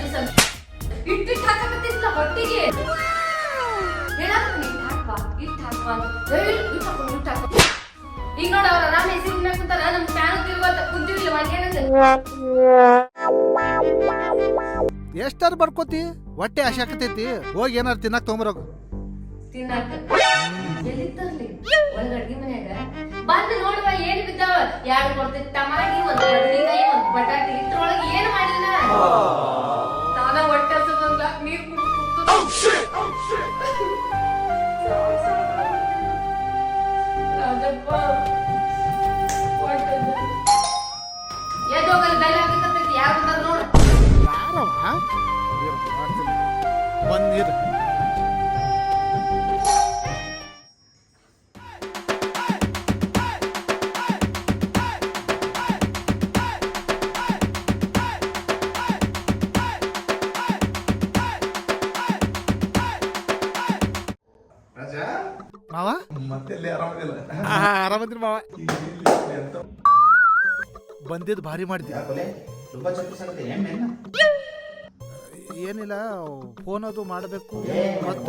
ಹಾಕು ಇಟ್ಟು ಹಾಕು ಈಗ ನೋಡ ಅವ್ರ ಆರಾಮ ಎಸಿ ಮ್ಯಾಗ ಕುಂತಾರ ನಮ್ ಫ್ಯಾನ್ ತಿರುವತ್ತ ಕುಂತಿರ್ಲಿಲ್ಲ ಮಾಡ್ಕೊಂಡ್ ಎಷ್ಟಾರು ಬರ್ಕೋತಿ? ಹೊಟ್ಟೆ ಆಶಾಕತೈತಿ ಹೋಗಿ ಏನಾರು ತಿನ್ನಕ್ ತೊಗೊಂಬರೋಗು ತಿನ್ನಾಕ. ಎಲ್ಲಿ ತರ್ಲಿ? ಒಂದ್ ಅಡ್ಗಿ ಮನ್ಯಾಗ? ಬಂದು ನೋಡುವ ಏನ್ ಬಿದ್ದಾವ? ಯಾರು ಕೊಡ್ತೈತಿ ಟಮಾಟಿ ಒಂದ್ ಬದನೆಕಾಯಿ ಒಂದ್ ಬಟಾಟಿ ಇದ್ರೊಳಗೆ ಏನ್ ಮಾಡಿಲ್ಲ? ತಾನ ಹೊಟ್ಟೆ ಹಸದಂಗ ನೀರ್ ಕುಡ್ದು ರಾಜಪ್ಪ ಹೊಟ್ಟೆ ಎದ್ದೋಗಲ್ ಬೆಲೆ ಹಾಕತ್ತೈತಿ ಯಾರು ಬಂದಾರ ನೋಡು. ಯಾರವ ಇರು, ಆರಾಮದ್ರಿ ಮಾವ ಬಂದಿದ್ದು ಭಾರಿ ಮೇನ್ನ ಏನಿಲ್ಲ ಫೋನ್ ಅದು ಮಾಡಬೇಕು, ಮತ್ತ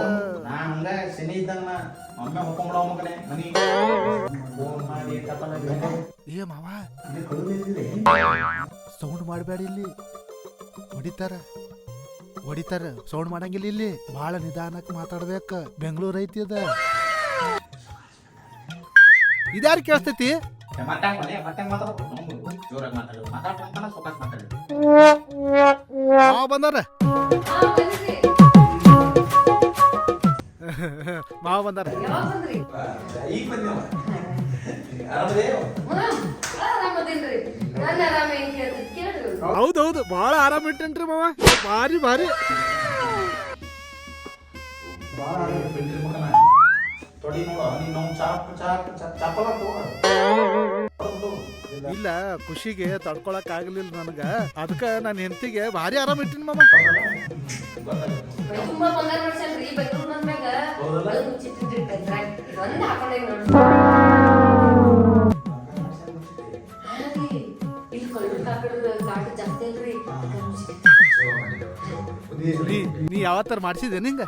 ಏ ಮಾವ ಸೌಂಡ್ ಮಾಡಬೇಡ ಇಲ್ಲಿ. ಹೊಡಿತಾರ ಹೊಡಿತಾರ ಸೌಂಡ್ ಮಾಡಂಗಿಲ್ಲ ಇಲ್ಲಿ. ಬಹಳ ನಿಧಾನಕ್ಕೆ ಮಾತಾಡ್ಬೇಕ. ಬೆಂಗಳೂರು ಐತಿ ಅದ. ಮಾತಾಡೋದು ಮಾವ ಬಂದಾರ ಹಾ ಬಂದ್ರಿ ಮಾವ ಬಂದಾರ ಯಾವಾಗ ಬಂದ್ರಿ ಈಗ ಬಂದೇವ ಆರಾಮದೇ ಹ್ಮ್, ಆರಾಮದೇನ್ರಿ ನನ್ನ ಆರಾಮ ಏನ್ ಕೇಳ್ತೈತಿ ಕೇಳ್ರಿ ಹೌದೌದು ಬಹಳ ಆರಾಮ ಇಟ್ಟೇನ್ರಿ ಮಾವ ಭಾರಿ ಭಾರಿ ಭಾಳ ಬೆಂಡ್ರಿ ಮಗನ ತೊಡಿ ನೋಡ ನೀನು ನಾವು ಚಾಪ್ ಚಾಪ್ ಚಪ್ಪಲ ತಗೋ ಇಲ್ಲ ಖುಷಿಗೆ ತಡ್ಕೊಳಕ್ ಆಗ್ಲಿಲ್ಲ ನನಗ. ಅದಕ್ಕ ನನ್ನ ಹೆಂಡತಿಗೆ ಭಾರಿ ಆರಾಮ ಇಟ್ಟಿನ ಮಾಮ. ನೀ ಯಾವತ್ತಾರ ಮಾಡ್ಸಿದೆ ನಿಂಗ?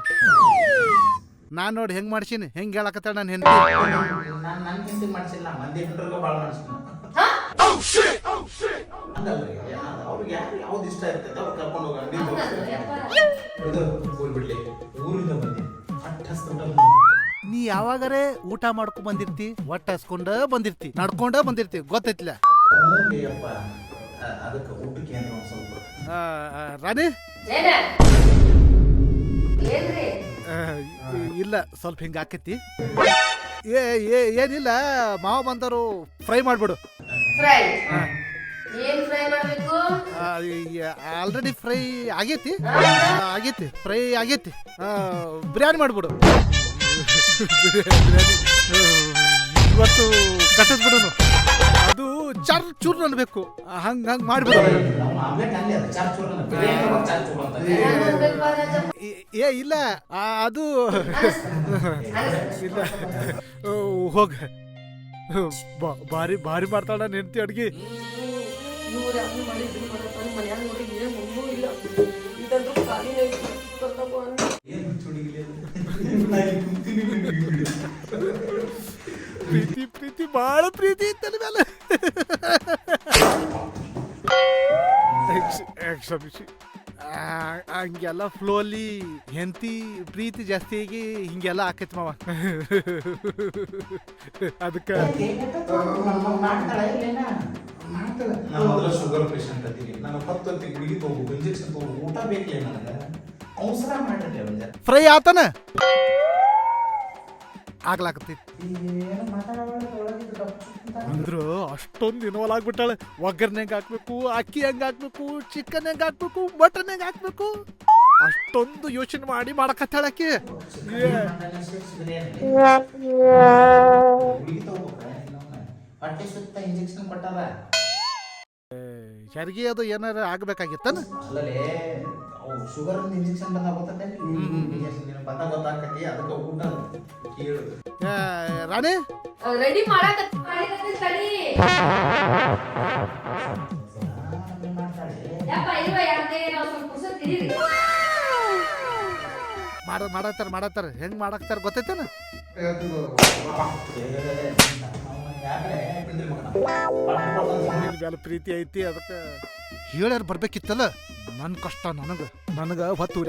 ನಾನ್ ನೋಡಿ ಹೆಂಗ್ ಮಾಡ್ಸೀನಿ ಹೆಂಗ್ ಹೇಳಕತ್ತಾಳ ನನ್ನ ಹೆಂಡತಿ. ನಾನು ನನ್ನ ಹೆಂಡತಿ ಮಾಡಿಸಿಲ್ಲ ಮಂದಿ ಹೆಂಡ್ರಿಗೆ ಭಾಳ ಮಾಡಿಸ್ತೀನಿ ಹಾ? ಹಂಗಲ್ರಿ ಅವ್ರಿಗೆ ಯಾರು ಯಾವ್ದು ಇಷ್ಟ ಇರ್ತೈತೆ ಅವ್ರು ಕರ್ಕೊಂಡು ಹೋಗ. ಇದು ಊರ್ ಬಿಡ್ಲಿ ಊರಿಂದ ಬಂದಿ. ಅಟ್ಟ ಹಸ್ಕೊಂಡ ನೀ ಯಾವಾಗರೇ ಊಟ ಮಾಡ್ಕೊಂಡ್ ಬಂದಿರ್ತಿ ಒಟ್ಟ ಹಸ್ಕೊಂಡ ಬಂದಿರ್ತಿ ನಡ್ಕೊಂಡ ಬಂದಿರ್ತಿ ಗೊತ್ತೈತಿಲ್ಲ ಅಪ್ಪ ಅದಕ್ಕೆ ಊಟಕ್ಕೆ ಏನು ಒಂದು ಸ್ವಲ್ಪ. ಆ, ಆ, ರಾಣಿ? ಏನ? ಇಲ್ಲ ಸ್ವಲ್ಪ ಹಿಂಗ ಆಕೈತಿ ಏ ಏ- ಏನಿಲ್ಲ ಮಾವ ಬಂದರು ಫ್ರೈ ಮಾಡ್ಬಿಡು. ಫ್ರೈ? ಏನ್ ಫ್ರೈ ಮಾಡ್ಬೇಕು? ಆಲ್ರೆಡಿ ಫ್ರೈ ಆಗೈತಿ. ಆಗೈತಿ ಫ್ರೈ ಆಗೈತಿ. ಬಿರಿಯಾನಿ ಮಾಡ್ಬಿಡು. ಬಿರಿಯಾನಿ ಇವತ್ತು ಕಟ್ಟದ್ ಬಿಡುನು ಅದು ಚರ್ ಚೂರ್ ಅನ್ಬೇಕು. ಹಂಗ ಹಂಗ್ ಮಾಡ್ಬಿಡು ಏ- ಇಲ್ಲ. ಅದು ಇಲ್ಲ. ಓ, ಹೋಗ. ಬಾರಿ ಬಾರಿ ಮಾಡ್ತಾಳ ನೆನ್ತಿ ಅಡ್ಗಿ. ಇಲ್ಲ. ಕ್ಷಮಿಸಿ ಆ, ಹಂಗೆಲ್ಲ ಫ್ಲೋಲಿ ಹೆಂಡತಿ ಪ್ರೀತಿ ಜಾಸ್ತಿ ಆಗಿ ಹಿಂಗೆಲ್ಲ ಆಕೈತಿ ಮಾವ. ಅದಕ್ಕೆ? ನಾನು ಮೊದಲ ಶುಗರ್ ಪೇಷಂಟ್ ಅದೀನಿ. ನಾನು ಹತ್ತು ಹೊತ್ತಿಗೆ ಗುಳಿಗೆ ತಗೋಬೇಕು ಇಂಜೆಕ್ಷನ್ ತಗೋಬೇಕು ಊಟ ಬೇಕಲೇ ನನಗೆ ಅವಸರ ಮಾಡಿರಲಿ ಅವನಿಗೆ. ಫ್ರೈ ಆತನ? ಆಗ್ಲಾಕತ್ತೈತಿ. ಅಂದ್ರು ಅಷ್ಟೊಂದು ಇನ್ವಾಲ್ ಆಗ್ಬಿಟ್ಟಾಳೆ. ಒಗ್ಗರಣೆ ಹೆಂಗ್ ಹಾಕ್ಬೇಕು ಅಕ್ಕಿ ಹೆಂಗ್ ಹಾಕ್ಬೇಕು ಚಿಕನ್ ಹೆಂಗ್ ಹಾಕ್ಬೇಕು ಮಟನ್ ಹೆಂಗ್ ಹಾಕ್ಬೇಕು? ಅಷ್ಟೊಂದು ಯೋಚನೆ ಮಾಡಿ ಮಾಡಕತ್ತಾಳ ಆಕಿ. ಹೆರಿಗೆ ಅದು ಏನಾರ ಆಗ್ಬೇಕಾಗಿತ್ತನ? ಅವು ಶುಗರ್ ಇಂಜೆಕ್ಷನ್ ಬಂದಾಗ ಗೊತ್ತೈತೆ? ಗೊತ್ತಾಕತಿ ಅದಕ್ಕೆ ಊಟ ಕೇಳು. ರಾಣಿ? ರೆಡಿ ಮಾಡಕ ತಡಿ. ಯಪ್ಪ ಯಾರ್ದೇ ನಾವು ಸ್ವಲ್ಪ ಮಾಡ ಮಾಡತ್ತಾರ ಮಾಡತ್ತಾರ. ಹೆಂಗ್ ಮಾಡಾಕ್ತಾರ ಗೊತ್ತೈತೇನ? ನಿನ್ ಮ್ಯಾಲ ಪ್ರೀತಿ ಐತಿ ಅದಕ್ಕೆ ಹೇಳ್ಯಾರ ಬರ್ಬೇಕಿತ್ತಲ್ಲ? ನನ್ನ ಕಷ್ಟ ನನಗೆ. ನನಗೆ ಹೊತ್ತು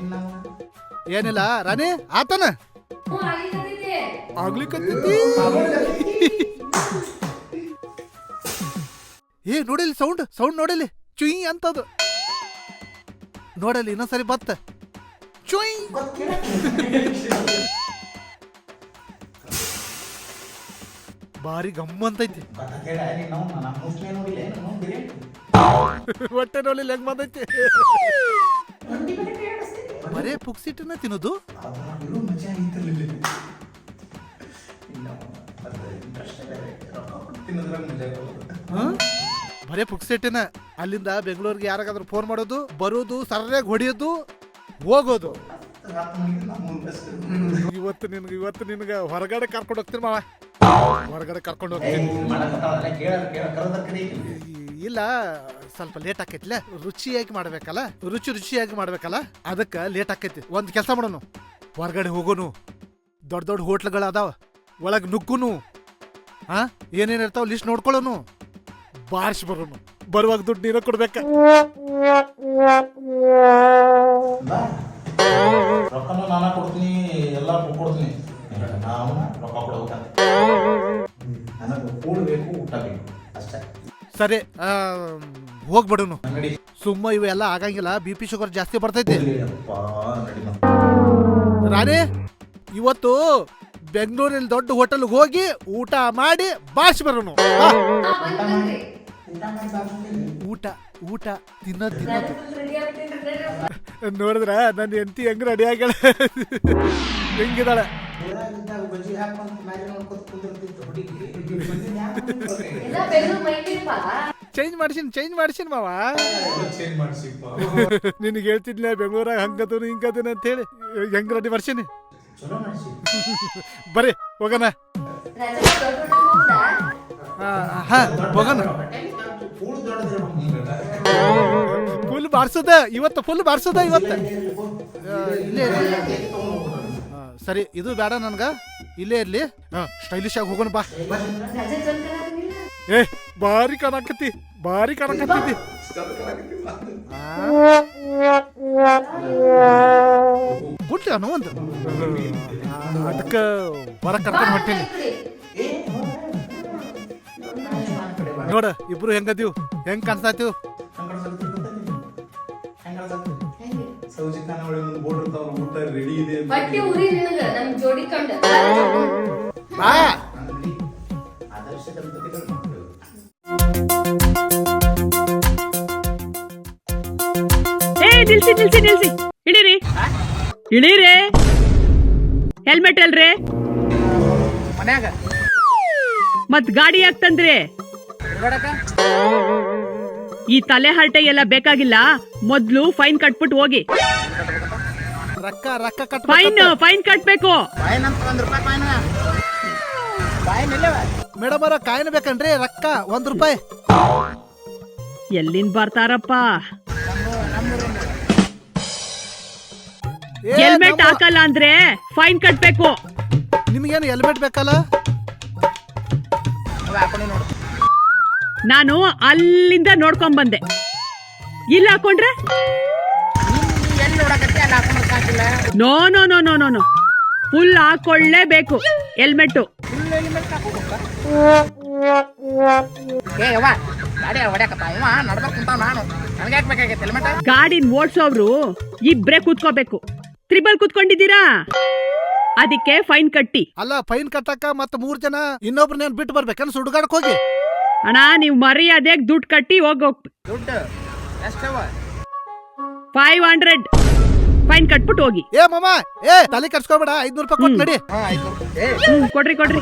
ಇನ್ನ ಏನಿಲ್ಲ, ರಾಣಿ, ಆತನ? ಆಗ್ಲಿಕ್ಕತ್ತೈತಿ ಏ ನೋಡಿಲಿ ಸೌಂಡ್ ಸೌಂಡ್ ನೋಡಿಲಿ ಚುಯಿ ಅಂತದು. ನೋಡಲಿ ಇನ್ನೊಂದ್ಸರಿ ಬತ್ತ. ಚುಯ್ ಭಾರಿ ಗಮ್ಮ ಅಂತೈತಿ. ಹೊಟ್ಟೆ ನೋಡಿಲ್ಲ ಹೆಂಗ್ ಬಂದೈತಿ? ಬರೇ ಪುಕ್ಸಿಟ್ಟನ್ನ ತಿನ್ನೋದು? ಬೇರೆ? ಬರೇ ಪುಕ್ಸಿಟ್ಟಿನ ಅಲ್ಲಿಂದ ಬೆಂಗಳೂರಿಗೆ ಯಾರಿಗಾದ್ರೂ ಫೋನ್ ಮಾಡೋದು, ಬರೋದು ಸರ್ಯಾಗಿ ಹೊಡಿಯೋದು? ಹೋಗೋದು. ಇವತ್ತು ನಿನ್ಗೆ ಇವತ್ತು ನಿನ್ಗೆ ಹೊರಗಡೆ ಕರ್ಕೊಂಡು ಹೋಗ್ತೀನಿ ಮಾವ. ಹೊರಗಡೆ ಕರ್ಕೊಂಡು ಹೋಗ್ತೀನಿ. ಇಲ್ಲ. ಸ್ವಲ್ಪ ಲೇಟ್ ಆಕೈತಿಲ್ಲ ರುಚಿಯಾಗಿ ಮಾಡ್ಬೇಕಲ್ಲ? ರುಚಿ ರುಚಿಯಾಗಿ ಮಾಡ್ಬೇಕಲ್ಲ? ಅದಕ್ಕೆ ಲೇಟ್ ಆಕೈತಿ. ಒಂದು ಕೆಲಸ ಮಾಡೋನು. ಹೊರಗಡೆ ಹೋಗೋನು. ದೊಡ್ಡ ದೊಡ್ಡ ಹೋಟ್ಲ್ಗಳು ಅದಾವ ಒಳಗೆ ನುಗ್ಗುನು. ಹಾ ಏನೇನು ಇರ್ತಾವ ಲಿಸ್ಟ್ ನೋಡ್ಕೊಳ್ಳೋನು. ಬಾರ್ಸ್ ಬರೋನು. ಬರುವಾಗ ದುಡ್ಡು ಕೊಡ್ಬೇಕ. ರೊಕ್ಕನೂ ನಾನ ಕೊಡ್ತೀನಿ ಎಲ್ಲ ಕೊಡ್ತೀನಿ. ನಾವು ರೊಕ್ಕ ಕೊಡ್ಬೇಕಂತ ನನಗೆ ಕೂಡಬೇಕು ಊಟ ಬೇಕು. ಅಷ್ಟೇ. ಸರಿ ಹೋಗ್ಬಿಡುನು ನಡಿ ಸುಮ್ಮ ಇವೆಲ್ಲ ಆಗಂಗಿಲ್ಲ ಬಿ ಪಿ ಶುಗರ್ ಜಾಸ್ತಿ ಬರ್ತೈತಿ. ಅಪ್ಪ ನಡಿ ರಾಣಿ ಇವತ್ತು ಬೆಂಗಳೂರಲ್ಲಿ ದೊಡ್ಡ ಹೋಟೆಲ್ಗೆ ಹೋಗಿ ಊಟ ಮಾಡಿ ಬಾರ್ಸ್ ಬರೋನು. ಬಾ. ಹಾ ಬಂದ್ರಿ ಊಟ ಊಟ ತಿನ್ನೋದು ತಿನ್ನೋದ್. ನೋಡಿದ್ರ ನನ್ನ ಹೆಂಡತಿ ಹೆಂಗ್ ರೆಡಿ ಆಗ್ಯಾಳ ಹೆಂಗಿದಾಳೆ ಚೇಂಜ್ ಮಾಡ್ಸಿನ್ ಚೇಂಜ್ ಮಾಡ್ಸಿನ್ ಮಾವ. ಚೇಂಜ್ ಮಾಡ್ಸಿಪ್ಪ ನಿನಗೆ ಹೇಳ್ತಿದ್ಲೆ ಬೆಂಗಳೂರಾಗ ಹಂಗದನು ಹಿಂಗದನು ಅಂತ ಹೇಳಿ. ಹೆಂಗ್ ರೆಡಿ ಮಾಡ್ಸಿನಿ? ಬರೀ ಬರ್ರಿ ಹೋಗೋಣ. ರಜೆ ದೊಡ್ಡ ದೊಡ್ಡ ಹೋಗ್ದಾ ಹಾ ಹೋಗೋಣ. ಫುಲ್ ಬಾರ್ಸದ, ಇವತ್ತು ಫುಲ್ ಬಾರ್ಸದ ಇವತ್ತು. ಇಲ್ಲೇ. ಸರಿ, ಇದು ಬೇಡ ನನ್ಗ. ಇಲ್ಲೇ ಇರ್ಲಿ. ಸ್ಟೈಲಿಶ್ ಆಗಿ ಹೋಗೋಣ ಬಾ. ಏ, ಭಾರಿ ಕಾಣಕತ್ತಿ, ಭಾರಿ ಕಣಕತಿ ಗುಡ್ಲಿ ಅನ್ನೋ ಒಂದು. ಅದಕ್ಕೆ ಹೊರ ಕರ್ಕೊಂಡು ಹೊಂಟೀನಿ. ನೋಡ ಇಬ್ರು ಹೆಂಗದೀವ್? ಹೆಂಗ್ ಕಾಣಿಸ್ತಾತೀವ್ ಹಂಗಾರ್ ಸಗತಿ ಗೊತ್ತೇನಿಲ್ಲ? ಹಂಗಾರ್ ಸಗತಿ. ಸೌಜಿ ಒಳಗೆ ಒಂದು ಬೋರ್ಡ್ ಇರ್ತಾವ ಊಟ ರೆಡಿ ಇದೆ ಅಂತ. ಬಟ್ಟೆ ಉರಿ ನಿನಗ ನಮ್ ಜೋಡಿ ಕಂಡ. ಬಾ. ಅಂಗಡಿ ಆದರ್ಶ ದಂಪತಿಗಳು ಮಕ್ಕಳು ಏ ನಿಲ್ಸಿ ನಿಲ್ಸಿ ನಿಲ್ಸಿ. ಇಡೀರಿ ಇಡೀರಿ ಹೆಲ್ಮೆಟ್ ಅಲ್ರಿ. ಮನ್ಯಾಗ. ಮತ್ ಗಾಡಿ ಯಾಕ್ ತಂದ್ರಿ? ಈ ತಲೆ ಹರಟೆ ಎಲ್ಲ ಬೇಕಾಗಿಲ್ಲ. ಮೊದ್ಲು ಫೈನ್ ಕಟ್ಬಿಟ್ಟು ಹೋಗಿ. ರೊಕ್ಕ ರೊಕ್ಕ ಕಟ್ ಫೈನ್ ಫೈನ್ ಕಟ್ಬೇಕು. ಬಾಯಿನ ಅಂತ ಒಂದ್ ರೂಪಾಯಿ ಫೈನ್ ಫೈನ್ ಇಲ್ಲವ ಮೇಡಮ್ ಅವರ ಕಾಯಿನ ಬೇಕನ್ರಿ ರೊಕ್ಕ ಒಂದ್ ರೂಪಾಯಿ. ಎಲ್ಲಿಂದ ಬರ್ತಾರಪ್ಪ? ಹೆಲ್ಮೆಟ್ ಹಾಕಲ್ಲ ಅಂದ್ರೆ ಫೈನ್ ಕಟ್ಬೇಕು. ನಿಮ್ಗೇನು ಹೆಲ್ಮೆಟ್ ಬೇಕಲ್ಲ? ನಾನು ಅಲ್ಲಿಂದ ನೋಡ್ಕೊಂಡ್ ಬಂದೆ. ಇಲ್ಲ ಹಾಕೊಂಡ್ರೆ? No no no no no no. Full ಹಾಕೊಳ್ಳೇಬೇಕು helmet ಗಾಡಿನ ಓಡ್ಸೋವ್ರು ಇಬ್ರೇ ಕೂತ್ಕೋಬೇಕು. ತ್ರಿಬಲ್ ಕೂತ್ಕೊಂಡಿದ್ದೀರಾ? ಅದಕ್ಕೆ ಫೈನ್ ಕಟ್ಟಿ. ಅಲ್ಲ ಫೈನ್ ಕಟ್ಟಕ್ಕ ಮತ್ತೆ ಮೂರ್ ಜನ ಇನ್ನೊಬ್ರನ್ನೇನ್ ಬಿಟ್ಟು ಬರ್ಬೇಕನ್ ಸುಡುಗಾಡಕ್ ಹೋಗಿ? ಅಣ್ಣ ನೀವು ಮರ್ಯಾದೆಗ್ ದುಡ್ಡು ಕಟ್ಟಿ ಹೋಗ್ ದುಡ್ಡು ಎಷ್ಟವ ಫೈವ್ ಹಂಡ್ರೆಡ್ ಫೈನ್ ಕಟ್ಬಿಟ್ಟು ಹೋಗಿ. ಏ ಮಾಮ ಏ ತಲೆ ಕಟ್ಸ್ಕೊಬೇಡ ಐದ್ನೂರು ರೂಪಾಯಿ ಕೊಟ್ಟು ನಡಿ. ಏ. ಹ್ಮ್ ಕೊಡ್ರಿ ಕೊಡ್ರಿ.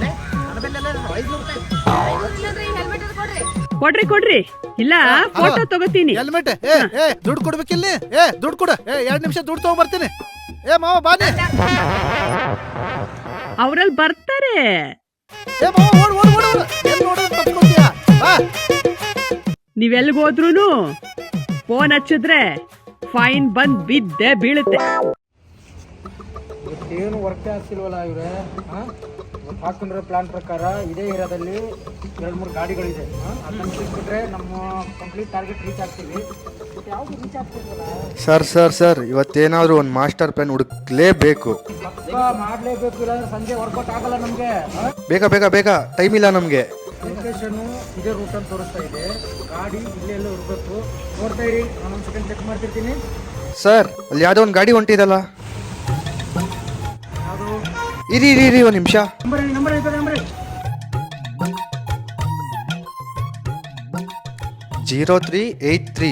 ಕೊಡ್ರಿ ಕೊಡ್ರಿ. ಕೊಡ್ರಿ ಇಲ್ಲ ಫೋಟೋ ತಗೋತೀನಿ. ಹೆಲ್ಮೆಟ್ ಏ ಏ ದುಡ್ಡು ಕೊಡ್ಬೇಕಿಲ್ಲಿ ಏ ದುಡ್ಡು ಕೊಡು. ಏ ಎರಡ್ ನಿಮಿಷ ದುಡ್ಡು ತಗೊಂಡ್ಬರ್ತೀನಿ ಏ ಮಾವ ಬಾನಿ ಅವ್ರಲ್ಲಿ ಬರ್ತಾರೆ. ಏ ಮಾವ ಓಡ್ ಓಡ್ ಓಡ್ ಓಡ್. ಎಲ್ಲಿ ನೋಡೋದು ನೀವೆಲ್ಗ್ ಹೋದ್ರೂನು? ಫೋನ್ ಹಚ್ಚಿದ್ರೆ ಫೈನ್ ಬಂದ್ ಬಿದ್ದೆ ಬೀಳುತ್ತೆ. ಏನು ವರ್ಕ್ ಆಗ್ತಿಲ್ವಲ್ಲ ಇವ್ರೆ? ಹಾಕೊಂಡಿರೋ ಪ್ಲಾನ್ ಪ್ರಕಾರ ಇದೇ ಏರಿಯಾದಲ್ಲಿ ಎರಡು ಮೂರು ಗಾಡಿಗಳಿದೆ. ಅದನ್ನ ಸಿಕ್ಬಿಟ್ರೆ ನಮ್ಮ ಕಂಪ್ಲೀಟ್ ಟಾರ್ಗೆಟ್ ರೀಚ್ ಆಗ್ತೀವಿ. ಯಾವುದು ರೀಚ್ ಆಗ್ತಿಲ್ವಲ್ಲ? ಸರ್ ಸರ್ ಸರ್ ಇವತ್ತೇನಾದ್ರೂ ಒಂದು ಮಾಸ್ಟರ್ ಪ್ಲಾನ್ ಹುಡುಕ್ಲೇಬೇಕು. ಮಾಡಲೇಬೇಕು ಇಲ್ಲಾಂದ್ರೆ ಸಂಜೆ ವರ್ಕೌಟ್ ಆಗಲ್ಲ ನಮಗೆ. ಬೇಗ ಬೇಗ ಬೇಗ ಟೈಮ್ ಇಲ್ಲ ನಮಗೆ. ಲೊಕೇಶನು ಇದೇ ರೂಟ್ ಅಂತ ತೋರಿಸ್ತಾ ಇದೆ. ಗಾಡಿ ಇಲ್ಲೇ ಎಲ್ಲ ಇರಬೇಕು. ನೋಡ್ತಾ ಇರಿ ನಾನೊಂದು ಸೆಕೆಂಡ್ ಚೆಕ್ ಮಾಡ್ತಿರ್ತೀನಿ. ಸರ್ ಅಲ್ಲಿ ಯಾವುದೋ ಒಂದು ಗಾಡಿ ಹೊಂಟಿದಲ್ಲ? ಇರಿ ಇರಿ ಇರಿ ಒಂದು ನಿಮಿಷ. ನಂಬರ್ ಹೇಳಿ ನಂಬರ್ ಹೇಳ್ತಾರೆ ನಂಬರ್ ಹೇಳಿ. ಜೀರೋ ತ್ರೀ ಏಯ್ಟ್ ತ್ರೀ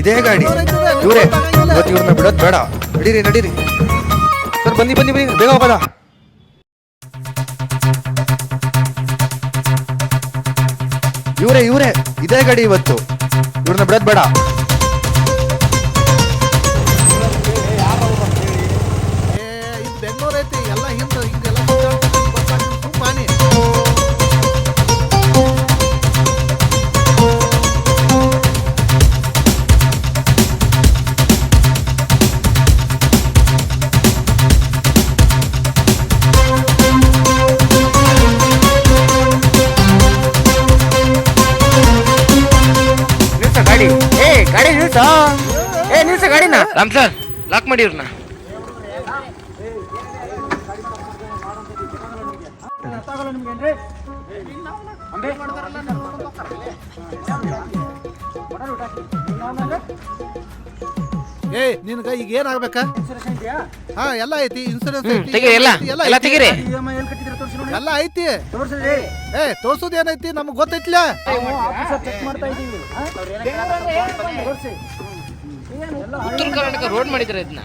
ಇದೇ ಗಾಡಿ. ಇವರೇ. ಇವತ್ತು ಇವ್ರನ್ನ ಬಿಡೋದು ಬೇಡ. ನಡೀರಿ ನಡೀರಿ. ಸರ್ ಬನ್ನಿ ಬನ್ನಿ ಬನ್ನಿ. ಬೇಗ ಹೋಗೋದ? ಇವರೇ ಇವರೇ ಇದೇ ಗಡಿ ಇವತ್ತು. ಇವ್ರನ್ನ ಬಿಡೋದ್ ಬೇಡ. ಇನ್ನೊಂದಂದ್ರೆ ಏ ನಿನಗ ಈಗ ಏನಾಗ್ಬೇಕ ಹಾ ಎಲ್ಲ ಐತಿ ಇನ್ಸೂರೆನ್ಸ್ ಐತಿ ತೆಗೀರಿ ಎಲ್ಲ. ಐತಿ, ಎಲ್ಲ ಐತಿ. ತೆಗೀರಿ. ಎಲ್ಲಿ ಎಲ್ಲ ಐತಿ. ಏ ತೋರ್ಸೋದ್ ಏನೈತಿ ನಮಗ್ ಗೊತ್ತೈತ್ಲ? ಆಫೀಸರ್ ಚೆಕ್ ಮಾಡ್ತಾ ಇದೀವಿ. ಎಲ್ಲ ಉತ್ತರ ಕರ್ನಾಟಕ ರೋಡ್ ಮಾಡಿದ್ರೆ ಇದನ್ನ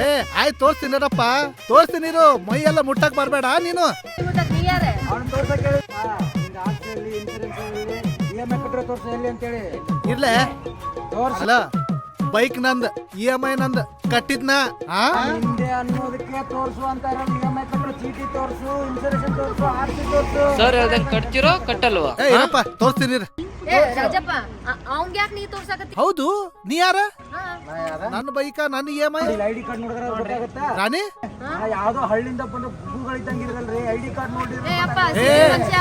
ಏ ಆಯ್ತು ತೋರ್ಸ್ತೀನಿ ನೋಡಪ್ಪ. ತೋರ್ಸ್ತೀನಿ ಇರು. ಮೈ ಎಲ್ಲ ಮುಟ್ಟಕ್ ಬರ್ಬೇಡ ನೀನು. ಇರ್ಲೇ ತೋರ್ಸಲ್ಲ ಬೈಕ್ ನಂದ್ ಇ ಎಂ ಐ ನಂದ್ ಕಟ್ಟಿದ್ನ ಆ? ಹಿಂದೆ ಅನ್ನೋದಕ್ಕೆ ತೋರ್ಸು ಅಂತ ಇರೋದು ಇ ಐ ಕಟ್ಟರು ಚೀಟಿ ತೋರ್ಸು ಇನ್ಸೂರೆನ್ಸ್ ತೋರ್ಸು ಆರ್ ಸಿ ತೋರ್ಸು. ಸರ್ ಕಟ್ತಿರೋ ಕಟ್ಟಲ್ವಾ? ಏ ಏನಪ್ಪ ತೋರ್ಸ್ತೀನಿ ಇರು. ಏ ರಾಜಪ್ಪ ಅವಂಗ ಯಾಕೆ ನೀ ತೋರ್ಸಾಕತ್ತಿ? ಹೌದು ನೀ ಯಾರ? ಹಾ. ನನ್ನ ಬೈಕ ನನ್ನ E M I I D card ನೋಡಿದ್ರೆ ಗೊತ್ತಾಗುತ್ತಾ? ರಾಣಿ? ಆ, ಯಾವ್ದೋ ಹಳ್ಳಿಯಿಂದ ಬಂದು ಗುರುಗಳಿದ್ದಂಗೆ ಇರಲ್ರಿ ಐ ಡಿ ಕಾರ್ಡ್ ನೋಡಿದ್ರೆ ಏ ಅಪ್ಪ. ಸಿರಿ ಮನುಷ್ಯ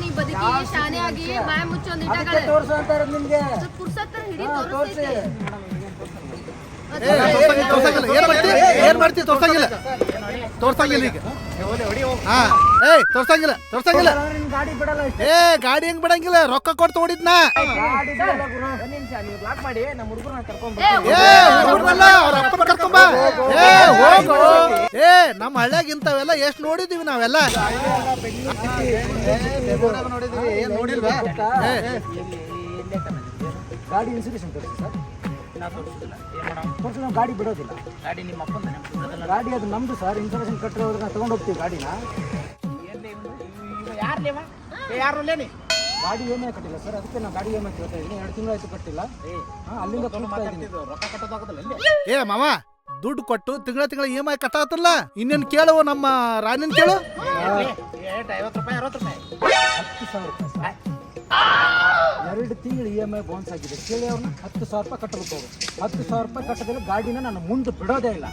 ನೀ ಬದುಕಿ ಶಾನೆ ಆಗಿ ಬಾಯ ಮುಚ್ಚೊಂದ್ ಅದಕ್ಕೆ ಇಟ್ಟಾಗಲ್ಲ ತೋರ್ಸು ಅಂತ ಇರೋದು ನಿಮ್ಗೆ. ಪುರ್ಸತ್ತರ ಹಿಡಿ ಹಾ, ತೋರ್ಸಿ. ಏ ತೋರ್ಸಂಗಿಲ್ಲ ತೋರ್ಸಂಗಿಲ್ಲ. ಏನ್ ಮಾಡ್ತಿ? ಏನ್ ಮಾಡ್ತಿ? ತೋರ್ಸಂಗಿಲ್ಲ. ತೋರ್ಸಂಗಿಲ್ಲ ಈಗ. ಹಾ. ಏಯ್ ತೋರ್ಸಂಗಿಲ್ಲ. ತೋರ್ಸಂಗಿಲ್ಲ. ಅಂದ್ರೆ ನಿನ್ ಗಾಡಿ ಬಿಡಲ್ಲ ಇಷ್ಟೇ ಏ ಗಾಡಿ ಹೆಂಗ್ ಬಿಡಂಗಿಲ್ಲ? ರೊಕ್ಕ ಕೊಟ್ಟು ಓಡಿದ್ನಾ. ಗಾಡಿ ಬಿಡಲ್ಲ ಗುರು. ಒಂದ್ ನಿಮಿಷ ನೀವು ಬ್ಲಾಕ್ ಮಾಡಿ ನಮ್ಮ ಹುಡುಗರನ್ನ ಕರ್ಕೊಂಡ್ ಏ ಹುಡುಗ್ರಲ್ಲ ಅವ್ರ ಅಪ್ಪನ ಕರ್ಕೊಂಬ ಏ ಹೋಗು. ಏ ನಮ್ಮ ಹಳ್ಳ್ಯಾಗ ಇಂಥವೆಲ್ಲ ಎಷ್ಟ್ ನೋಡಿದೀವಿ ನಾವೆಲ್ಲ? ನೋಡಿಲ್ವಾ? ಏ ಗಾಡಿ ಇನ್ಸೂರೆನ್ಸ್ ತೋರಿಸಿ ಸರ್. ತೋರಿಸಿ ನಾವು ಗಾಡಿ ಬಿಡೋದಿಲ್ಲ. ಗಾಡಿ ನಿಮ್ಮ ಗಾಡಿ ಅದು ನಮ್ದು ಸರ್. ಇನ್ಸೂರೆನ್ಸ್ ಕಟ್ಟಿರೋದ್ರೆ ತಗೊಂಡು ಹೋಗ್ತೀವಿ ಗಾಡಿನ. ಯಾರು ಯಾರು ಲೇನಿ? ಗಾಡಿ ಇ ಎಂ ಐ ಕಟ್ಟಿಲ್ಲ ಸರ್ ಅದಕ್ಕೆ ನಾನು ಗಾಡಿ ಇ ಎಂ ಐ ಕೇಳ್ತಾ ಇದ್ದೀನಿ. ಎರಡು ತಿಂಗಳು ಆಯ್ತು ಕಟ್ಟಿಲ್ಲ. ಹಾಂ ಅಲ್ಲಿಂದ ರೊಕ್ಕ ಕಟ್ಟೋದಾಗದಲ್ಲ ಏ ಮಾವ ದುಡ್ಡು ಕೊಟ್ಟು ತಿಂಗಳ ತಿಂಗಳ ಇ ಎಂ ಐ ಕಟ್ಟಾತಲ್ಲ ಇನ್ನೇನ್ ಕೇಳುವ ನಮ್ಮ ರಾಣಿನ ಕೇಳು. ಏಟ್ ಐವತ್ತು ರೂಪಾಯಿ ಅರವತ್ತು ರೂಪಾಯಿ. ಹತ್ತು ಸಾವಿರ ರೂಪಾಯಿ ಸರ್. ಎರಡು ತಿಂಗಳು ಇ ಎಂ ಐ ಬೌನ್ಸ್ ಆಗಿದೆ. ಕೇಳಿ ಅವ್ರನ್ನ ಹತ್ತು ಸಾವಿರ ರೂಪಾಯಿ ಕಟ್ಟಬೇಕು ಅವರು. ಹತ್ತು ಸಾವಿರ ರೂಪಾಯಿ ಕಟ್ಟದಿಲ್ಲ ಗಾಡಿನ ನಾನು ಮುಂದೆ ಬಿಡೋದೇ ಇಲ್ಲ.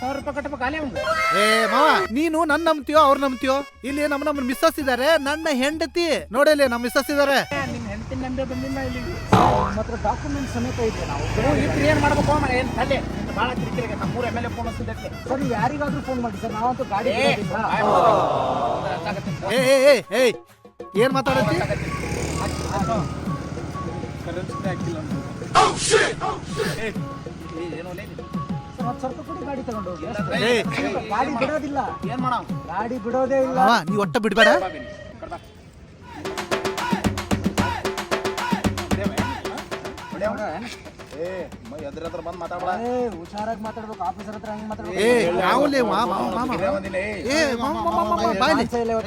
ಸಾವಿರ ರೂಪಾಯಿ ಕಟ್ಟಬೇಕು ಖಾಲಿ ಒಂದು ಏ ಮಾವ ನೀನು ನನ್ ನಂಬ್ತೀಯೋ ಅವ್ರ ನಂಬ್ತೀಯೋ? ಇಲ್ಲಿ ನಮ್ಮ ನಮ್ಮ ಮಿಸ್ಸಸ್ ಇದಾರೆ ನನ್ನ ಹೆಂಡತಿ. ನೋಡಿಲ್ಲಿ ನಮ್ಮ ಮಿಸ್ಸಸ್ ಇದಾರೆ. ನಿಮ್ಮ ಹೆಂಡತಿ ನಂಬಿ ಬಂದಿಲ್ಲ ಇಲ್ಲಿ ನಮ್ಮ ಹತ್ರ ಡಾಕ್ಯುಮೆಂಟ್ ಸಮೇತ ಇದೆ ನಾವು. ಇಬ್ರು ಏನ್ ಮಾಡ್ಬೇಕು ಮನೆ ಏನ್ ತಲೆ? ಭಾಳ ಕಿರಿಕಿರಿಗೆ ನಮ್ಮ ಮೂರು ಎಂ ಎಲ್ ಎ ಫೋನ್ ಹಚ್ಚಿದ್ದಕ್ಕೆ. ಸರ್ ನೀವು ಯಾರಿಗಾದ್ರೂ ಫೋನ್ ಮಾಡಿ ಸರ್ ನಾವಂತೂ ಗಾಡಿ ಏ. ಏ ಏ ಏ ಏನ್ ಮಾತಾಡತ್ತಿ? ಸರ್ ಹತ್ತು ಸಾವಿರ ರೂಪಾಯಿ ಕೊಡಿ ಗಾಡಿ ತಗೊಂಡು ಹೋಗಿ ಏ ಗಾಡಿ ಬಿಡೋದಿಲ್ಲ ಏನ್ ಮಾಡೋ ಗಾಡಿ ಬಿಡೋದೇ ಇಲ್ಲ ನೀ ಒಟ್ಟ ಬಿಡ್ಬೇಡ ಏ ಎದ್ರ ಬಂದ್ ಮಾತಾಡ್ಬೇಡ ಹುಷಾರಾಗಿ ಮಾತಾಡ್ಬೇಕು ಆಫೀಸರ್ ಹತ್ರ ಹೆಂಗ್ ಮಾತಾಡ್ಬೇಕು ಏ ಯಾವಲೇ ಏ.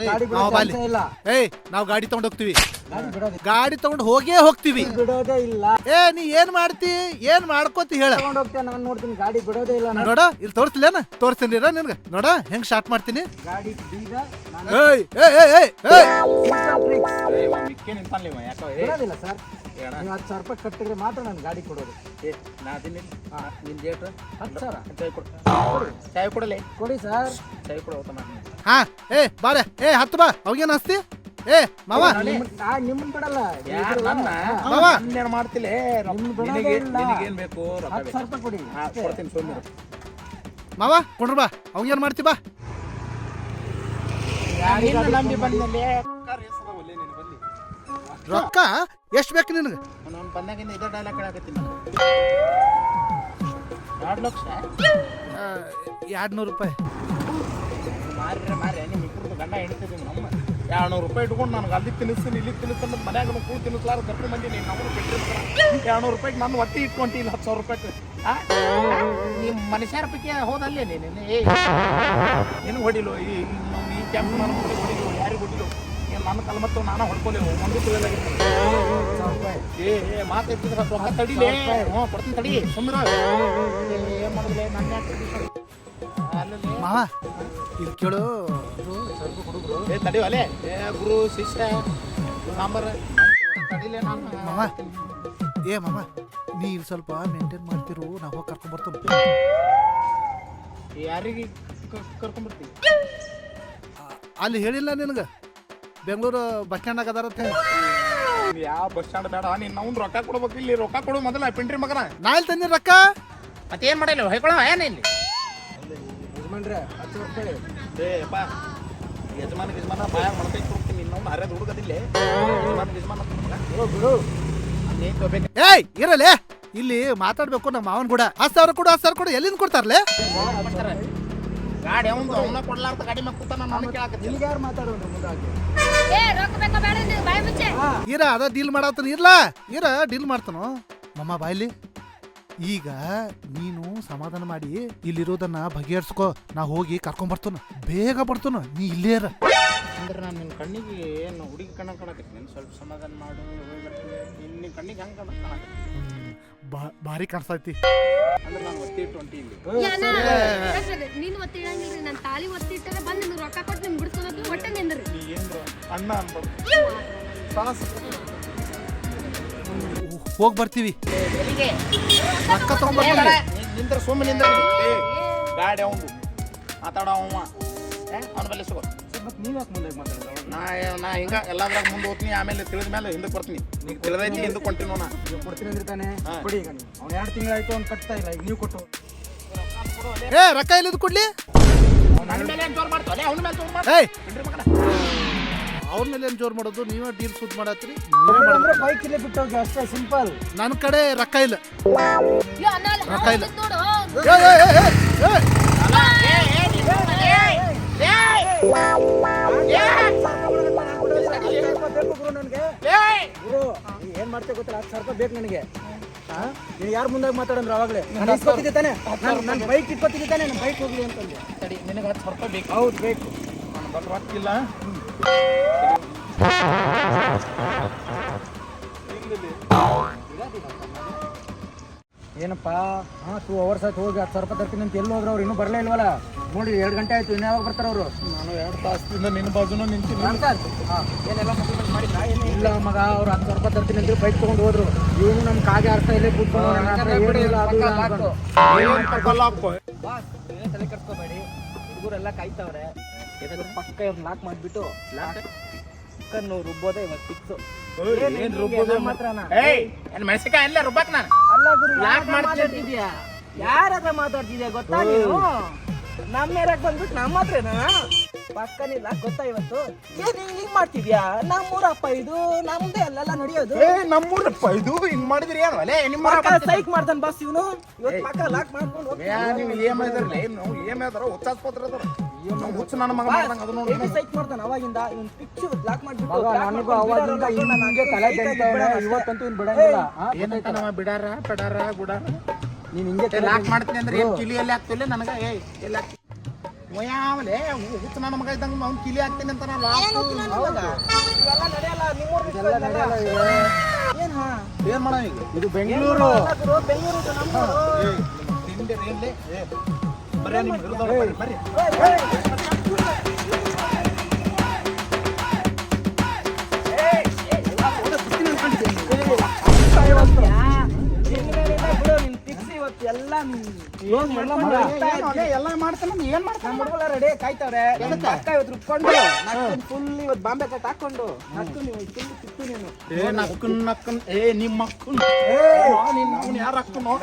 ಗಾಡಿ ಬಿಡೋ ಇಲ್ಲ ಏ ನಾವು ಗಾಡಿ ತಗೊಂಡ್ ಹೋಗ್ತೀವಿ ಗಾಡಿ ತಗೊಂಡು ಗಾಡಿ ತಗೊಂಡ್ ಹೋಗೇ ಹೋಗ್ತೀವಿ. ಬಿಡೋದೇ ಇಲ್ಲ. ಏ ನೀ ಏನ್ ಮಾಡ್ತಿ? ಏನ್ ಮಾಡ್ಕೋತಿ ಹೇಳ. ತಗೊಂಡ್ ಹೋಗ್ತೇನೆ ನಾನು ನೋಡ್ತೀನಿ ಗಾಡಿ ಬಿಡೋದೇ ಇಲ್ಲ ನಾನು. ನೋಡ ಇಲ್ಲಿ ತೋರಿಸ್ಲೇನ ತೋರಿಸ್ತೀನಿ ನಿನ್ಗ. ನೋಡ ಹೆಂಗ್ ಸ್ಟಾರ್ಟ್ ಮಾಡ್ತೀನಿ? ಗಾಡಿ ಬೀಗ ನಾನು ಏಯ್ ಏಯ್ ಏಯ್ ಏಯ್ ಏಯ್. ಮಿಕ್ಕಿ ನಿಂತಾನ್ಲಿ ಇವ, ಯಾಕೋ ಏ, ಬಿಡೋದಿಲ್ಲ ಸರ್ ನೀವು ಹತ್ತು ಸಾವಿರ ರೂಪಾಯಿ ಕಟ್ಟಿದ್ರೆ ಮಾತ್ರ ನಾನು ಗಾಡಿ ಕೊಡೋದು. ಏ, ನಾ ಅದೀನಿ. ನಿನ್ ಡೇಟ್ ಹತ್ತು ಸಾವಿರ? ಚಾಯ್ ಕೊಡು. ಚಾಯ್ ಕೊಡಲೇ? ಕೊಡಿ ಸರ್ ಚಾಯ್ ಕೊಡು ತಮ್ಮ ಹಾ ಏ ಬಾರೆ ಏ ಹತ್ತು ಬಾ. ಅವಾಗೇನು ಹಸ್ತಿ ಏ ಮಾವ. ನಿಮ್ಮನ್ ಬಿಡಲ್ಲ. ಯಾರ್ ನನ್ನ? ಮಾವ. ಏನ್ ಮಾಡ್ತಿಲ್ಲ. ನಿನಗೇನ್ ಬೇಕು? ರೊಕ್ಕ ಬೇಕು. ಕೊಡಿ. ಹಾ, ಕೊಡ್ತೀನಿ ಸುಮ್ಮನೆ ಮಾವ ಕೊಡ್ರ ಬಾ. ಅವಾಗೇನ್ ಮಾಡ್ತಿ ಬಾ. ನಂಬಿ ಬಂದಲ್ಲಿ ರೊಕ್ಕ ಎಷ್ಟ್ ಬೇಕು ನಿನಗೆ? ನಾನು ಬಂದಾಗಿಂದ ಇದೇ ಡೈಲಾಗ್ ಕೇಳಾಕತ್ತೀನಿ ಎರಡು ಲಕ್ಷ? ಎರಡ್ ನೂರು ರೂಪಾಯಿ. ಮಾರ್ರೆ ಮಾರ್ರೆ ನಿಮ್ಮ ಇಬ್ಬರದು ಗಂಡ ಹೆಣ್ತಿದ್ದೀನಿ ನಮ್ಮ. ಎರಡು ನೂರು ರೂಪಾಯಿ ಇಟ್ಕೊಂಡು ನನಗೆ ಅಲ್ಲಿ ತಿನ್ನಿಸ್ತೀನಿ ಇಲ್ಲಿ ತಿನ್ನಿಸ್ತೀನಿ ಮನ್ಯಾಗ ಕೂಳು ತಿನ್ನಿಸ್ಲಾರ ಕರ್ಕೊಂಡು ಬಂದಿ ನೀನು ನಮ್ಮನ್ನು ಬಿಟ್ಟಿರ್ತಾರ ಎರಡು ನೂರು ರೂಪಾಯಿಗೆ ನಾನು ಒತ್ತಿ ಇಟ್ಕೊಂತಿ ಇಲ್ಲ ಹತ್ತು ಸಾವಿರ ರೂಪಾಯಿ ನಿಮ್ಮ ಮನುಷ್ಯರ ಪೈಕಿ ಹೋದಲ್ಲಿ ನೀನು ಏ ನಿನಗೆ ಹೊಡಿಲು, ಈ, ಈ- ಕ್ಯಾಂಪ್ ನಾನು ಹೊಡಿಲು, ಯಾರಿಗೆ ಹೊಡಿಲು? ಏನು ನನ್ನ ಕಲ್ಮತ್ತು ನಾನು ಹೊಡ್ಕೊಲಿಲ್ಲ ಒಂದು ಏ ಏ ಮಾತಾಡ್ತಿದ್ರ ತಡಿಲೇ. ಹ್ಞೂ ಕೊಡ್ತೀನಿ ತಡಿ. ಸುಮ್ಮನೆ ಏನು ಮಾಡಿದ್ರೆ ನನ್ನ ಯಾಕೆ ಮಾವ ಕೇಳು. ಏ ತಡಿವಲೆ ಏ ಗುರು ಶಿಷ್ಯ ಸಾಂಬಾರ. ತಡಿಲೆ ನಾನು. ಮಾವ ಏ ಮಾವ ಸ್ವಲ್ಪ ಮೇಂಟೈನ್ ಮಾಡ್ತಿರು ನಾವು ಹೋಗಿ ಕರ್ಕೊಂಡ್ ಬರ್ತೀನಿ ಯಾರಿಗೆ ಕರ್ಕೊಂಡ್ಬರ್ತೀವಿ? ಅಲ್ಲಿ ಹೇಳಿಲ್ಲ ನಿನಗೆ? ಬೆಂಗಳೂರು ಬಸ್ ಸ್ಟ್ಯಾಂಡ್ ಆಗದಾರತ್ತೆ ಯಾವ ಬಸ್ ಸ್ಟ್ಯಾಂಡ್ ಬೇಡ ನೀನು ನಾವು ರೊಕ್ಕ ಕೊಡ್ಬೇಕು ಇಲ್ಲಿ ರೊಕ್ಕ ಕೊಡು ಮೊದಲ ಪಿಂಟ್ರಿ ಮಗನ. ನಾ ಇಲ್ಲಿ ತಂದಿನ ರೊಕ್ಕ? ಮತ್ತೆ ಏನು ಮಾಡಿಲ್ಲ ಹೊಯ್ಕೊಳ ಏನ ಇಲ್ಲಿ ಯಜಮಾನ್ರೆ ಹತ್ತು ರೂಪಾಯಿ ಏ ಬಾ ಯಜಮಾನ ಬಾಯಾಗ ಕೊಡ್ತೀನಿ ಇನ್ನೊಂದು ಹುಡುಗದಿಲ್ಲ ಯಜಮಾನ ಯಜಮಾನ ಬಿಡು ಏಯ್ ಇರಲೇ? ಇಲ್ಲಿ ಮಾತಾಡ್ಬೇಕು ನಮ್ಮ ಮಾವನ್ ಕೂಡ. ಹತ್ತು ಸಾವಿರ ಕೊಡು ಹತ್ತು ಸಾವಿರ ಕೊಡು ಎಲ್ಲಿಂದ ಕೊಡ್ತಾರಲೇ? ಗಾಡಿ ಅವನು ಅವನ ಕೊಡ್ಲಾರ್ದ ಗಾಡಿ ಮ್ಯಾಗ ಕೂತಾನ ನಾನು ಕೇಳಾಕತ್ತೀನಿ. ಯಾರು ಮಾತಾಡೋದು ಮುಂದಾಗಿ? ಏ ರೊಕ್ಕ ಬೇಕಾ ಬೇಡ ನಿನಗೆ ಬಾಯಿ ಮುಚ್ಚೆ ಇರ ಅದ ಡೀಲ್ ಮಾಡಾತನ. ಇರ್ಲಾ? ಇರ ಡೀಲ್ ಮಾಡ್ತಾನೋ. ಮಮ್ಮ ಬಾಯ್ಲಿ. ಈಗ ನೀನು ಸಮಾಧಾನ ಮಾಡಿ ಇಲ್ಲಿರೋದನ್ನ ಬಗೆಹರಿಸ್ಕೋ. ನಾ ಹೋಗಿ ಕರ್ಕೊಂಡ್ ಬರ್ತಾನ. ಬೇಗ ಬರ್ತಾನ. ನೀ ಇಲ್ಲೇ ಇರ. ಅಂದ್ರೆ ನಾನು ನಿನ್ನ ಕಣ್ಣಿಗೆ ಏನು ಹುಡುಗಿ ಕಣ್ಣ ಕಾಣಕತ್ತೀನಿ ನೀನು ಸ್ವಲ್ಪ ಸಮಾಧಾನ ಮಾಡು ಹೋಗಿ ಬರ್ತೀನಿ. ನಿನ್ನ ಕಣ್ಣಿಗೆ ಹಂಗೆ ಕಣ್ಣ ಕಾಣಕತ್ತೀನಿ ಭಾರಿ ಬಾ- ಭಾರಿ ಕಾಣಿಸ್ತೈತಿ. ಅಂದ್ರೆ ನಾನು ಒತ್ತಿ ಟ್ವೆಂಟಿ ಇಲ್ಲಿ. ನೀನು ಒತ್ತಿ ಇಡಂಗಿಲ್ರಿ ನಾನು ತಾಳಿ ಒತ್ತಿ ಇಟ್ಟರೆ ಬಂದು ನಿಮ್ಗೆ ರೊಕ್ಕ ಕೊಟ್ಟು ನಿಮ್ಗೆ ಬಿಡ್ಸೋದಕ್ಕೆ ಹೊಟ್ಟೆ ನಿಂದ್ರಿ. ನೀ ಏನು ಅಣ್ಣ ಅನ್ಬಾರ್ದು ಸಾಸ್ ಹೋಗಿ ಬರ್ತೀವಿ. ಎಲ್ಲಿಗೆ ರೊಕ್ಕ ತಗೊಂಡ್ಬರ್ತೀನಿ ನಿಂದ್ರ ಸುಮ್ಮನೆ ನಿಂದ್ರ ಏ ಗಾಡಿ ಅವನು ಮಾತಾಡ ಅವ ಅವನ ಬಲ್ಲಿ ಸಿಗೋ. ಮತ್ತೆ ನೀವು ಯಾಕೆ ಮುಂದೆ ಮಾತಾಡೋದು ನಾ ನಾ ಹಿಂಗ ಎಲ್ಲಾದ್ರಾಗ ಮುಂದೆ ಹೋಗ್ತೀನಿ ಆಮೇಲೆ ತಿಳಿದ ಮೇಲೆ ಹಿಂದಕ್ಕೆ ಬರ್ತೀನಿ. ಈಗ ತಿಳಿದೈತಿ ಹಿಂದಕ್ಕೆ ಕೊಡ್ತೀನಿ ನಾ. ನೀವು ಕೊಡ್ತೀನಿ ಅಂದ್ರೆ ತಾನೆ. ಕೊಡಿ ಈಗ ನೀವು. ಅವ್ನು ಎರಡು ತಿಂಗಳಾಯ್ತು ಅವ್ನು ಕಟ್ತಾ ಇಲ್ಲ. ಈಗ ನೀವು ಕೊಟ್ಟು. ಏ ರೊಕ್ಕ ಇಲ್ಲಿದು ಕೊಡ್ಲಿ? ಅವ್ನ ಮೇಲೆ ಜೋರ್ ಮಾಡ್ತಾವಲ್ಲ ಅವನ ಮೇಲೆ ಜೋರ್ ಮಾಡ್ತಾನೆ ಏಯ್. ಅವ್ರ ಮೇಲೆ ಏನ್ ಜೋರ್ ಮಾಡೋದು? ನೀವೇ ಡೀಲ್ ಸೂಟ್ ಮಾಡತ್ರಿ. ನೀವೇ ಬೈಕ್ ಇಲ್ಲೇ ಬಿಟ್ಟು ಹೋಗಿ ಅಷ್ಟೇ ಸಿಂಪಲ್ ನನ್ನ ಕಡೆ ರೊಕ್ಕ ಇಲ್ಲ. ರೊಕ್ಕ ಇಲ್ಲ. ನೋಡು. ಏ, ಏ, ಏ, ಏ, ಏ. ಗುರು ನನಗೆ ಗುರು ನೀ ಏನ್ ಮಾಡ್ತೇ ಗೊತ್ತಿಲ್ಲ? ಹತ್ತು ಸಾವಿರ ರೂಪಾಯಿ ಬೇಕು ನನಗೆ. ಹಾ ನೀವು ಯಾರು ಮುಂದಾಗ ಮಾತಾಡಂದ್ರೆ ಅವಾಗಲೇ? ನಾನು ಇಸ್ಕೊತಿದ್ದೆ ತಾನೆ. ನನ್ನ ಬೈಕ್ ಇಟ್ಕೊತಿದ್ದೆ ತಾನೆ. ನನ್ನ ಬೈಕ್ ಹೋಗ್ಲಿ ಅಂತಂದೆ. ಸರಿ ನಿನಗೆ ಹತ್ತು ಸಾವಿರ ರೂಪಾಯಿ ಬೇಕು. ಹೌದು ಬೇಕು. ನನ್ನ ಬಲ್ ರೊಕ್ಕಿಲ್ಲ ಏನಪ್ಪ? ಹಾ ಟೂ ಅವರ್ಸ್ ಆಯ್ತು ಹೋಗಿ ಹತ್ತು ಸಾವಿರ ರೂಪಾಯಿ ತರ್ತೀನಿ ಅಂತ ಎಲ್ಲಿ ಹೋದ್ರೆ ಅವ್ರು ಇನ್ನೂ ಬರಲೇ ಇಲ್ವಲ್ಲ? ನೋಡಿ ಎರಡು ಗಂಟೆ ಆಯ್ತು ಇನ್ನು ಯಾವಾಗ ಬರ್ತಾರೆ ಅವರು? ನಾನು ಎರಡು ತಾಸಿಂದ ನಿನ್ನ ಬಾಜುನು ನಿಂತೀನಿ. ಏನೆಲ್ಲ ಮಾಡಿಲ್ಲ ಇಲ್ಲ ಮಗ ಅವ್ರು ಹತ್ತು ಸಾವಿರ ರೂಪಾಯಿ ತರ್ತೀನಿ ಅಂತ ಬೈಕ್ ತೊಗೊಂಡು ಹೋದ್ರು. ಇವನು ನಮ್ಮ ಕಾಗೆ ಅರ್ಥ ಇಲ್ಲೇ ಕೂತ್ಕೊಂಡು ತಲೆ ಕಟ್ಕೋಬೇಡಿ ಹುಡುಗರೆಲ್ಲ ಕಾಯ್ತಾವ್ರೆ. ಪಕ್ಕ ಇವ್ರು ಲಾಕ್ ಮಾಡಿಬಿಟ್ಟು ಲಾಕ್ ಕಣ್ಣು ರುಬ್ಬೋದೇ ಇವತ್ತು ಫಿಕ್ಸು ಏನ್ ರುಬ್ಬೋದು ಮಾತ್ರನಾ ಏಯ್ ಏನ್ ಮೆಣಸಿಕಾಯಿ ಎಲ್ಲ ರುಬ್ಬಕ್ ನಾನು? ಅಲ್ಲ ಗುರು ಲಾಕ್. ಮಾತಾಡ್ತಿದ್ಯಾ? ಯಾರ ಹತ್ರ ಮಾತಾಡ್ತಿದ್ಯಾ ಗೊತ್ತಾ ನೀನು? ನಮ್ಮ ಮೇರಾಗ ಬಂದ್ಬಿಟ್ಟು ನಮ್ಮ ಹತ್ರನಾ? ಪಕ್ಕನಿಲ್ಲ ಗೊತ್ತಾ ಇವತ್ತು? ಏನ್ ಹಿಂಗ್ ಹಿಂಗ್ ಮಾಡ್ತಿದ್ಯಾ? ನಮ್ಮೂರಪ್ಪ ಇದು ನಮ್ದೇ ಅಲ್ಲೆಲ್ಲ ನಡೆಯೋದು. ಏ ನಮ್ಮೂರಪ್ಪ ಇದು ಹಿಂಗ್ ಮಾಡಿದ್ರಿ ಏನು ಅಲೇ ನಿಮ್ಮ ಸೈಕ್ ಮಾಡ್ತಾನ ಬಸ್ ಇವನು. ಇವತ್ತು ಪಕ್ಕ ಲಾಕ್ ಮಾಡ್ಕೊಂಡು ಯಾ ನೀವು ಏಮ್ ಇದ್ರಲ್ಲ ಏನು ಏಮ್ ಇದಾರ ಉತ್ಸಾಹಪತ್ರ ಅದಾರ ನಾವು ಹುಚ್ಚ ನನ್ನ ಮಗ ಮಾಡ್ದಂಗ ಅದು ನೋಡಿ. ಸೈಕ್ ಮಾಡ್ತಾನ? ಅವಾಗಿಂದ ಇವನ್ ಪಿಕ್ಚ್ ಲಾಕ್ ಮಾಡ್ಬಿಟ್ಟು ಮಗ lock ನನಗೂ ಮಾಡ್ಕೊಂಡು ಅವಾಗಿಂದ ಬಿಡೋರು ಹಿಂಗೆ ತಲೆ ಆಗಿ ತೆಗಿತಾವ್ನೆ ಬಿಡೋಣ ಅಷ್ಟೇ. ಇವತ್ತಂತೂ ಇನ್ ಬಿಡಂಗಿಲ್ಲ. ಏನಂತ ನಮ್ಮ ಬಿಡಾರ ಪೆಡಾರ ಗುಡಾರ? ನೀನ್ ಹಿಂಗೆ ಲಾಕ್ ಮಾಡ್ತೀನಿ ಅಂದ್ರೆ ಏನು ಕಿಲಿ ಎಲ್ಲಿ ಹಾಕ್ತಿಲ್ಲ ನನಗೆ? ಏ ಎಲ್ಲಿ ಹಾಕ್ತಿ? ಯಾವಲೆ ಹುಚ್ಚ ನನ್ನ ಮಗ ಇದ್ದಂಗ ಅವ್ನು ಕಿಲಿ ಹಾಕ್ತೀನಿ ಅಂತ ನಾನು ನಡೆಯಲ್ಲ ನಿಮ್ಮೂರು ಏನ್ ಹಾ? ಏನು ಮಾಡೋ ಈಗ? ಇದು ಬೆಂಗಳೂರು. ಬೆಂಗಳೂರು ನಮ್ಮೂರು ತಿಂಡಿ ಏನ್ಲೆ? ಬರ್ರಿ, ಎಲ್ಲ ಮಾಡ್ತಾನ ಏನ್ ಮಾಡ್ತಾನ? ರೆಡಿ ಕಾಯ್ತಾವ್ರೆ. ಅಕ್ಕ ಇವತ್ತು ರುಬ್ಕೊಂಡು ಫುಲ್ ಇವತ್ತು ಬಾಂಬೆ ಕಟ್ ಹಾಕೊಂಡು ನಕ್ಕು ನೀವು ಫುಲ್ ಕಿತ್ತು ನೀನು. ಏ ನಕ್ಕನ್ ನಕ್ಕನ್ ಏ ನಿಮ್ಮ ಅಕ್ಕನ್. ನಿನ್ನ ಅವ್ನು ಯಾರ ಅಕ್ಕನೋ?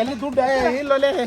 ಎಲ್ಲಿ ದುಡ್ಡು? ಮಾತಾಡ್ತಿದ್ಯಾ?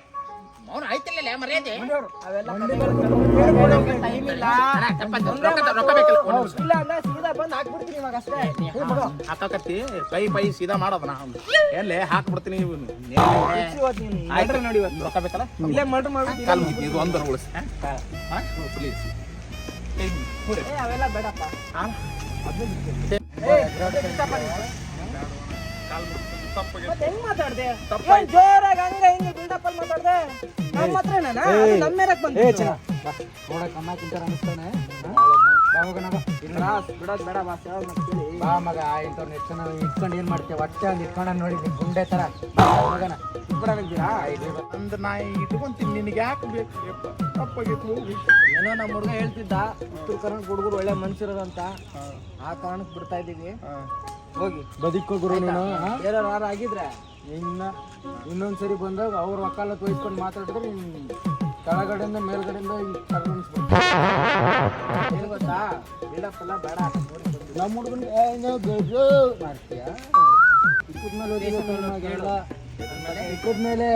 ನಡೆಸ್ತಿದ್ದೆ ಇದನ್ನೆಲ್ಲ ಅದಕ್ಕೆ. ಟೈಮ್ ಇಲ್ಲ ಇಲ್ಲ ಅಂದ್ರೆ ಸೀದಾ ಬಂದು ಹಾಕ್ಬಿಡ್ತೀನಿ ಇವಾಗ ಅಷ್ಟೇ. ಏ, ಮಗ, ಹಾಕಕತ್ತಿ ಕೈ ಪೈ ಸೀದಾ ಮಾಡೋದ ನಾ ಎಲ್ಲೇ? ಹಾಕ್ಬಿಡ್ತೀನಿ ನೀನು ನೋಡಿ ಇವತ್ತು. ರೊಕ್ಕ ಬೇಕಲ್ಲ? ಇಲ್ಲೇ ಮರ್ಡರ್ ಮಾಡ್ಬಿಟ್ಟು ಇದು ಒಂದರ ಉಳಿಸಿ. ಪ್ಲೀಸ್ ಏ ಅವೆಲ್ಲ ಬೇಡಪ್ಪ. ಮತ್ತೆ ಹೆಂಗ್ ಮಾತಾಡ್ದೆ? ಏನ್ ಜೋರಾಗಿ ಹಂಗ ಹಿಂಗೆ ಬಿಲ್ಡಪ್ ಅಲ್ಲಿ ಮಾತಾಡ್ದೆ ನಮ್ಮ ಹತ್ರನೇನಾ ಅದು ನಮ್ಮ ಮೇರಕ್ ಬಂದು ಏ ಬಾ. ನೋಡಕ್ ಅಮ್ಮ ಕುಂತಾರ ಅನಿಸ್ತಾನೆ. ಬಾ ಹೋಗೋಣ ಬಾ ಇಲ್ಲ ಬಿಡೋದ್ ಬೇಡ ಬಾಸ್ ಯಾವಾಗ ಮತ್ತೆ ಕೇಳಿ ಬಾ. ಮಗ ಇಂಥವ್ನ ಎಷ್ಟು ನಾವು ಇಟ್ಕೊಂಡು ಏನು ಮಾಡ್ತೇವೆ ಹೊಟ್ಟೆ ಒಂದು ಇಟ್ಕೊಂಡ ನೋಡಿ ಗುಂಡೆ ತರ. ಬಾ ಹೋಗೋಣ. ಬಿಡೋಣ ಅಂದ್ ನಾ ಇಟ್ಕೊಂತೀನಿ ನಿನಗೆ ಯಾಕೆ ಬೇಕು? ತಪ್ಪಾಗಿತ್ತು ಹೋಗಿ ಏನೋ ನಮ್ಮ ಹುಡುಗ ಹೇಳ್ತಿದ್ದ ಉತ್ತರ ಕರ್ನಾಟಕ ಹುಡುಗರು ಒಳ್ಳೆ ಮನ್ಸಿರೋದಂತ ಆ ಕಾರಣಕ್ಕೆ ಬಿಡ್ತಾ ಇದೀವಿ ಹೋಗಿ. ಬದುಕೋ ಗುರು ನೀನು ಆ? ಬೇರೆಯವ್ರು ಯಾರು ಆಗಿದ್ರೆ? ಇನ್ನ ಇನ್ನೊಂದ್ಸರಿ ಬಂದಾಗ ಅವ್ರ ವಕಾಲತ್ ವಹಿಸ್ಕೊಂಡು ಮಾತಾಡಿದ್ರೆ ನೀನ್ ಕೆಳಗಡೆಯಿಂದ ಮೇಲ್ಗಡೆಯಿಂದ ಹಿಂಗ್ ಕರ್ಕೊಂಡ್ಸ್ಬೇಕು. ಏನ್ ಗೊತ್ತಾ? ಬಿಲ್ಡಪ್ ಎಲ್ಲ ಬೇಡ ನಮ್ಮ ಹುಡುಗನ ಮಾಡ್ತೀಯ? ಇಕ್ಕದ ಮೇಲೆ ಓದಿಲ್ಲ ಇಕ್ಕದ ಮೇಲೆ.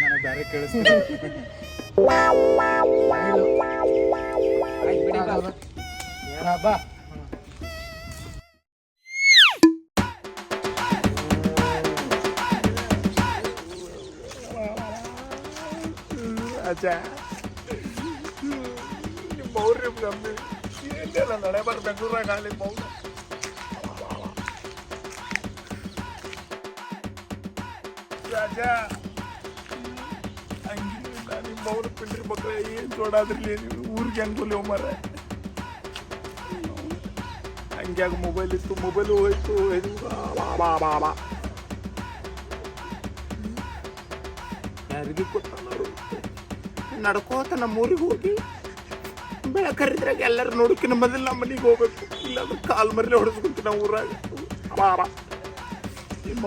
ನನಗೆ ಬೇರೆ ಕೇಳಿಸ್ತೀನಿ ಬಾ. ಅಜ್ಜ ನಿಮ್ಮ ಅವ್ರಿ ನಮ್ಮಿ ಎಲ್ಲೆಲ್ಲ ನಡೆ ಬಾರ ಬೆಂಗಳೂರಾಗ ಆಗಲಿ ಮೌನ ರಾಜ ಹಂಗಿಲ್ಲ ನಿಮ್ಮ ಅವ್ರ ಪಿಂಡ್ರಿ ಮಕ್ಕಳ ಏನು ಜೋಡಾದ್ರಲ್ಲಿ ನೀವು ಊರಿಗೆ ಹೆಂಗ್ ಮರ ಹಂಗ್ಯಾಗ ಮೊಬೈಲ್ ಇತ್ತು ಮೊಬೈಲ್ ಹೋಯ್ತು ಇದು ಬಾ ಬಾ ಬಾ ಬಾ ಯಾರಿಗೂ ಕೊಟ್ಟನವರು ನಡ್ಕೋತ ನಮ್ಮ ಊರಿಗೆ ಹೋಗಿ ಬೆಳಕರಿದ್ರಾಗ ಎಲ್ಲರೂ ನೋಡೋಕಿನ ಮೊದಲು ನಮ್ಮ ಮನೆಗೆ ಹೋಗ್ಬೇಕು. ಇಲ್ಲಾಂದ್ರೆ ಕಾಲು ಮರಲಿ ಹೊಡೆಸ್ಕೊಂತೀನಿ ನಾವು ಊರಾಗ. ಬಾರ ನಿಮ್ಮ